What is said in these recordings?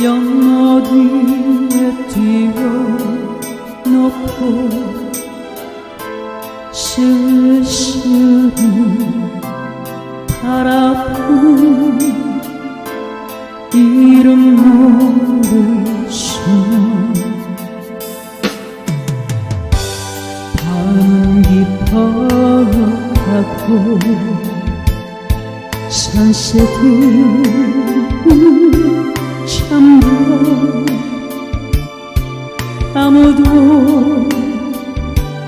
연어디에 뛰어 놓고 쓸쓸히 바라본 이름 수는 밤 깊어가고 산새들 잠들어 아무도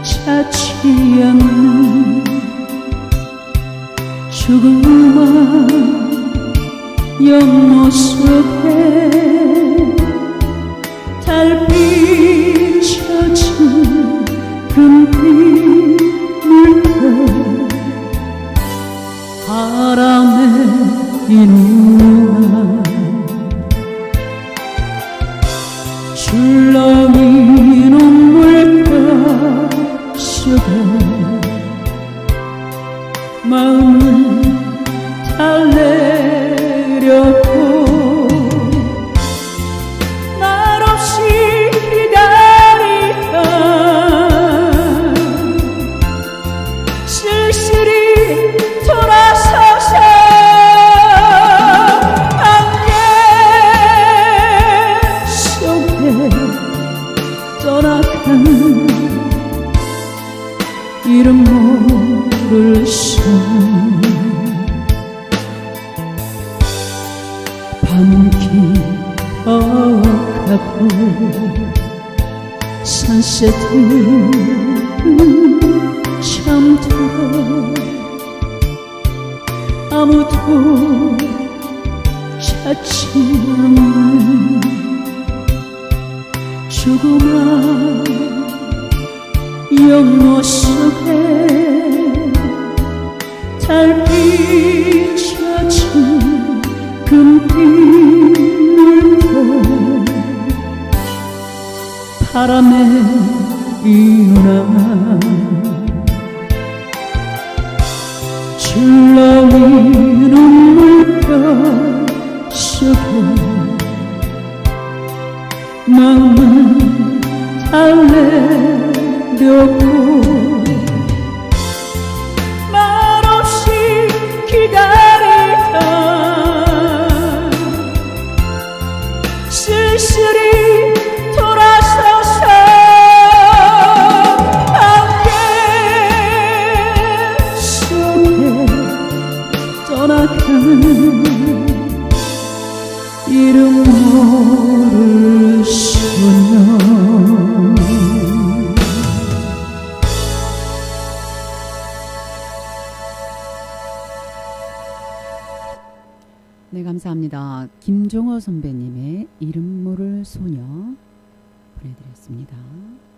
찾지 않는 연못 속에 달빛 젖은 금빛 물결 바람에 이누 출렁이는 물결 속에 마음을 달래 이름 모를 손밤 깊어가고 산새들 잠들어 아무도 찾지 않는 조그만 속에 달빛 젖은 금빛 물결 바람에 이누나 출렁이는 물결 속에 마음을 달래 려고 말없이 기다리다. 쓸쓸히 돌아서서 안개 속에 떠나가는 이름 모를 소녀 네, 감사합니다. 김종호 선배님의 이름 모를 소녀 보내드렸습니다.